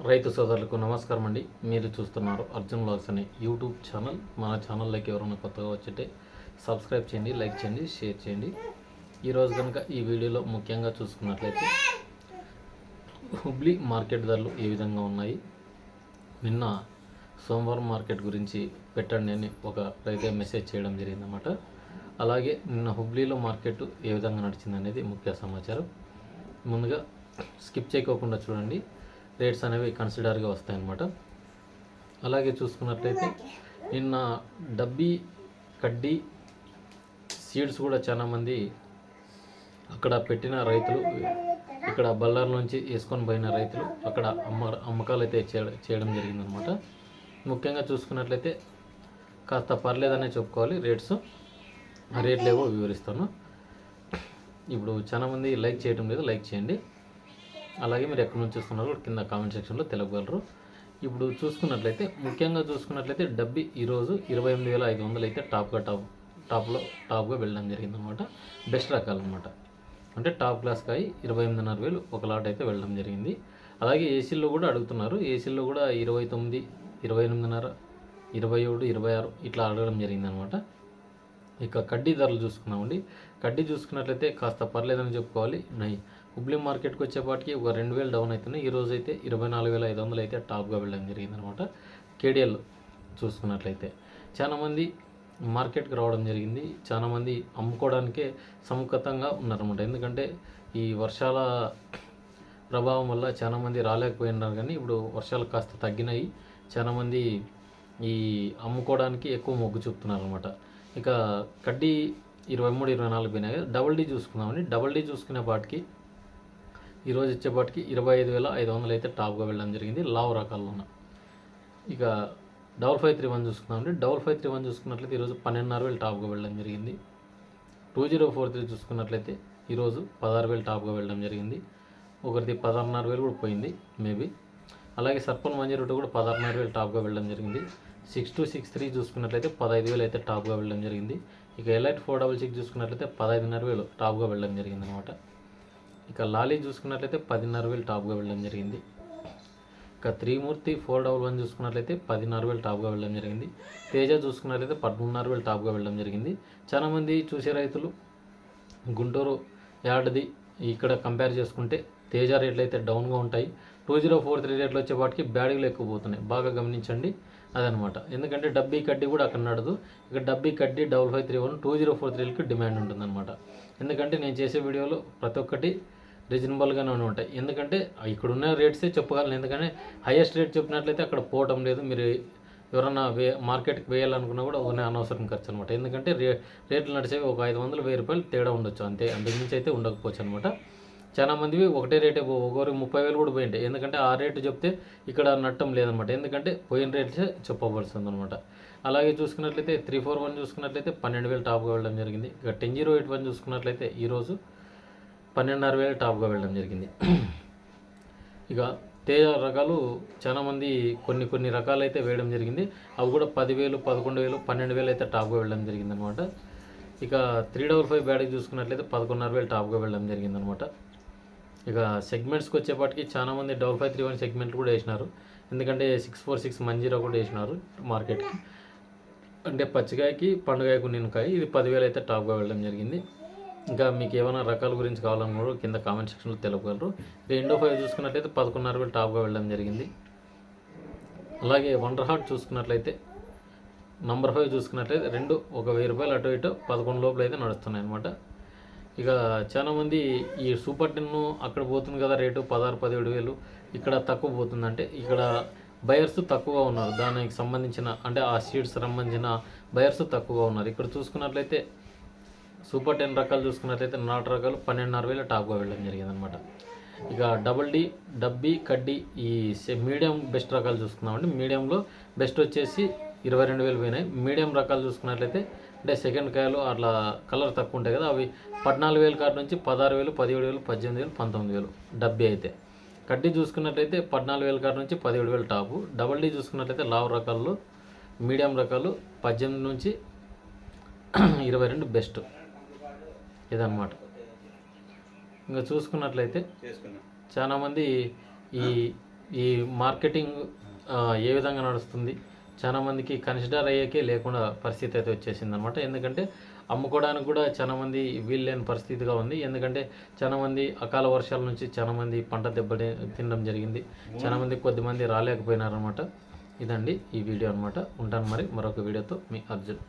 రైతు సోదరులకు నమస్కారం అండి. మీరు చూస్తున్నారు అర్జున్ బ్లాగ్స్ అనే యూట్యూబ్ ఛానల్. మన ఛానల్లోకి ఎవరైనా కొత్తగా వచ్చితే సబ్స్క్రైబ్ చేయండి లైక్ చేయండి షేర్ చేయండి. ఈరోజు కనుక ఈ వీడియోలో ముఖ్యంగా చూసుకున్నట్లయితే హుబ్లీ మార్కెట్ ధరలు ఏ విధంగా ఉన్నాయి? నిన్న సోమవారం మార్కెట్ గురించి పెట్టండి అని ఒక రైతే మెసేజ్ చేయడం జరిగిందన్నమాట. అలాగే నిన్న హుబ్లీలో మార్కెట్ ఏ విధంగా నడిచింది అనేది ముఖ్య సమాచారం. ముందుగా స్కిప్ చేయకోకుండా చూడండి. రేట్స్ అనేవి కన్సిడర్గా వస్తాయన్నమాట. అలాగే చూసుకున్నట్లయితే నిన్న డబ్బీ కడ్డీ సీడ్స్ కూడా చాలామంది అక్కడ పెట్టిన రైతులు ఇక్కడ బల్లార్ నుంచి వేసుకొని పోయిన రైతులు అక్కడ అమ్మ అమ్మకాలు అయితే చేయడం చేయడం జరిగిందనమాట ముఖ్యంగా చూసుకున్నట్లయితే కాస్త పర్లేదనే చెప్పుకోవాలి రేట్స్. ఆ రేట్లు ఏవో వివరిస్తాను. ఇప్పుడు చాలామంది లైక్ చేయడం లేదు లైక్ చేయండి. అలాగే మీరు ఎక్కడి నుంచి చూస్తున్నారో కింద కామెంట్ సెక్షన్లో తెలపగలరు. ఇప్పుడు చూసుకున్నట్లయితే ముఖ్యంగా చూసుకున్నట్లయితే డబ్బి ఈరోజు ఇరవై ఎనిమిది వేల ఐదు వందలు అయితే టాప్గా టాప్ టాప్లో టాప్గా వెళ్ళడం జరిగిందనమాట బెస్ట్ రకాలు అనమాట అంటే టాప్ క్లాస్ కాయి ఇరవై ఎనిమిదిన్నర వేలు ఒక లాట్ అయితే వెళ్ళడం జరిగింది. అలాగే ఏసీల్లో కూడా అడుగుతున్నారు. ఏసీల్లో కూడా ఇరవై తొమ్మిది ఇరవై ఎనిమిదిన్నర ఇరవై ఏడు ఇరవై ఆరు ఇట్లా అడగడం జరిగిందనమాట ఇక కడ్డీ ధరలు చూసుకున్నామండి కడ్డీ చూసుకున్నట్లయితే కాస్త పర్లేదని చెప్పుకోవాలి. నై హుబ్లీ మార్కెట్కి వచ్చేపాటికి ఒక రెండు వేలు డౌన్ అవుతున్నాయి. ఈ రోజు అయితే ఇరవై నాలుగు వేల ఐదు వందలు అయితే టాప్గా వెళ్ళడం జరిగిందనమాట. కేడిఎల్ చూసుకున్నట్లయితే చాలామంది మార్కెట్కి రావడం జరిగింది. చాలామంది అమ్ముకోవడానికే సముఖతంగా ఉన్నారన్నమాట ఎందుకంటే ఈ వర్షాల ప్రభావం వల్ల చాలామంది రాలేకపోయినారు కానీ ఇప్పుడు వర్షాలు కాస్త తగ్గినాయి. చాలామంది ఈ అమ్ముకోవడానికి ఎక్కువ మొగ్గు చూపుతున్నారు అనమాట ఇక కడ్డీ ఇరవై మూడు ఇరవై నాలుగు పోయినాయి డబల్ డీ చూసుకుందామని. డబల్ డీ చూసుకునే పాటికి ఈరోజు ఇచ్చేపాటికి ఇరవై ఐదు వేల ఐదు వందలు అయితే టాప్గా వెళ్ళడం జరిగింది. లావ్ రకాల్లో ఉన్న. ఇక డబల్ ఫైవ్ త్రీ వన్ చూసుకున్నామండి డబల్ ఫైవ్ త్రీ వన్ చూసుకున్నట్లయితే ఈరోజు పన్నెండున్నర వేలు టాప్గా వెళ్ళడం జరిగింది. టూ జీరో ఫోర్ త్రీ చూసుకున్నట్లయితే ఈరోజు పదహారు వేలు టాప్గా వెళ్ళడం జరిగింది. ఒకరిది పదహారున్నర వేలు కూడా పోయింది మేబీ. అలాగే సర్పన్ వన్ జీరో టూ కూడా పదహారున్నర వేలు టాప్గా వెళ్ళడం జరిగింది. సిక్స్ టూ సిక్స్ త్రీ చూసుకున్నట్లయితే పదహైదు వేలు అయితే టాప్గా వెళ్ళడం జరిగింది. ఇక ఎలైట్ ఫోర్ డబల్ సిక్స్ చూసుకున్నట్లయితే పదహైదున్నర వేలు టాప్గా వెళ్ళడం జరిగింది అనమాట ఇక లాలీ చూసుకున్నట్లయితే పదిన్నర వేలు టాప్గా వెళ్ళడం జరిగింది. ఇక త్రిమూర్తి ఫోర్ డబల్ వన్ చూసుకున్నట్లయితే పదిన్నర వేలు టాప్గా వెళ్ళడం జరిగింది. తేజ చూసుకున్నట్లయితే పదమూడున్నర వేలు టాప్గా వెళ్ళడం జరిగింది. చాలామంది చూసే రైతులు గుంటూరు యార్డ్ది ఇక్కడ కంపేర్ చేసుకుంటే తేజ రేట్లు అయితే డౌన్గా ఉంటాయి. టూ జీరో ఫోర్ త్రీ రేట్లు వచ్చేపాటికి బ్యాడీలు ఎక్కువ పోతున్నాయి. బాగా గమనించండి అదనమాట. ఎందుకంటే డబ్బీ కడ్డీ కూడా అక్కడ నడదు. ఇక డబ్బీ కడ్డీ double five three one two zero four త్రీలకి demand ఉంటుందన్నమాట. ఎందుకంటే నేను చేసే వీడియోలో ప్రతి ఒక్కటి రీజనబుల్గానే ఉంటాయి. ఎందుకంటే ఇక్కడున్న రేట్సే చెప్పగలను ఎందుకంటే హైయెస్ట్ రేట్ చెప్పినట్లయితే అక్కడ పోవటం లేదు. మీరు ఎవరన్నా వే మార్కెట్కి వేయాలనుకున్నా కూడా ఒక అనవసరం ఖర్చు అనమాట ఎందుకంటే రే రేట్లు నడిచేవి ఒక ఐదు వందలు వెయ్యి రూపాయలు తేడా ఉండొచ్చు అంతే. అంతకుమించి అయితే ఉండకపోవచ్చు అనమాట చాలా మందివి ఒకటే రేటే ఒకరు ముప్పై వేలు కూడా పోయింటాయి. ఎందుకంటే ఆ రేటు చెప్తే ఇక్కడ నట్టం లేదనమాట. ఎందుకంటే పోయిన రేట్సే చెప్పవలసింది అనమాట అలాగే చూసుకున్నట్లయితే త్రీ ఫోర్ వన్ చూసుకున్నట్లయితే పన్నెండు వేలు టాప్గా వెళ్ళడం జరిగింది. ఇక టెన్ జీరో ఎయిట్ వన్ చూసుకున్నట్లయితే ఈరోజు పన్నెండున్నర వేలు టాప్గా వెళ్ళడం జరిగింది. ఇక తేజ రకాలు చాలామంది కొన్ని కొన్ని రకాలు అయితే వేయడం జరిగింది. అవి కూడా పదివేలు పదకొండు వేలు పన్నెండు వేలు అయితే టాప్గా వెళ్ళడం జరిగింది అనమాట ఇక త్రీ డబుల్ ఫైవ్ బ్యాడ్కి చూసుకున్నట్లయితే పదకొండున్నర వేలు టాప్గా వెళ్ళడం జరిగింది అనమాట ఇక సెగ్మెంట్స్కి వచ్చేపాటికి చాలామంది డబుల్ ఫైవ్ త్రీ వన్ సెగ్మెంట్లు కూడా వేసినారు. ఎందుకంటే సిక్స్ ఫోర్ సిక్స్ మంజీరా కూడా వేసినారు మార్కెట్కి. అంటే పచ్చికాయకి పండుగాయకు నిన్నకాయ ఇది పదివేలు అయితే టాప్గా వెళ్ళడం జరిగింది. ఇంకా మీకు ఏమైనా రకాల గురించి కావాలని కింద కామెంట్ సెక్షన్లో తెలుపగలరు. రెండో ఫైవ్ చూసుకున్నట్లయితే పదకొండున్నర వేలు టాప్గా వెళ్ళడం జరిగింది. అలాగే వండర్ హార్ట్ చూసుకున్నట్లయితే నంబర్ ఫైవ్ చూసుకున్నట్లయితే రెండు ఒక వెయ్యి రూపాయలు అటు ఇటు పదకొండు లోపల అయితే నడుస్తున్నాయి అనమాట ఇక చాలామంది ఈ సూపర్ టెన్ అక్కడ పోతుంది కదా రేటు పదహారు పదిహేడు వేలు. ఇక్కడ తక్కువ పోతుందంటే ఇక్కడ బయర్స్ తక్కువగా ఉన్నారు. దానికి సంబంధించిన అంటే ఆ సీడ్స్ సంబంధించిన బయర్స్ తక్కువగా ఉన్నారు. ఇక్కడ చూసుకున్నట్లయితే సూపర్ టెన్ రకాలు చూసుకున్నట్లయితే నాలుగు రకాలు పన్నెండున్నర వేలు టాప్గా వెళ్ళడం జరిగింది అనమాట ఇక డబల్ డి డబ్బీ కడ్డీ ఈ సె- మీడియం బెస్ట్ రకాలు చూసుకున్నామండి మీడియంలో బెస్ట్ వచ్చేసి ఇరవై రెండు వేలు పోయినాయి. మీడియం రకాలు చూసుకున్నట్లయితే అంటే సెకండ్ కాయలు అట్లా కలర్ తక్కువ ఉంటాయి కదా అవి పద్నాలుగు వేల కాడ నుంచి పదహారు వేలు పదిహేడు వేలు పద్దెనిమిది వేలు పంతొమ్మిది వేలు డబ్బీ అయితే. కడ్డీ చూసుకున్నట్లయితే పద్నాలుగు వేల కాడ నుంచి పదిహేడు వేలు టాపు. డబల్ డీ చూసుకున్నట్లయితే లావు రకాల్లో మీడియం రకాలు పద్దెనిమిది నుంచి ఇరవై రెండు బెస్ట్. ఇదన్నమాట. ఇంకా చూసుకున్నట్లయితే చేసుకున్నాం. చాలామంది ఈ ఈ మార్కెటింగ్ ఏ విధంగా నడుస్తుంది చాలా మందికి కన్సిడర్ అయ్యేకే లేకుండా పరిస్థితి అయితే వచ్చేసింది అనమాట ఎందుకంటే అమ్ముకోవడానికి కూడా చాలా మంది వీలు లేని పరిస్థితిగా ఉంది. ఎందుకంటే చాలా మంది అకాల వర్షాల నుంచి చాలా మంది పంట దెబ్బ తినడం జరిగింది. చాలా మంది కొద్దిమంది రాలేకపోయినారనమాట ఇదండి ఈ వీడియో అనమాట ఉంటాను మరి మరొక వీడియోతో మీ అర్జున్.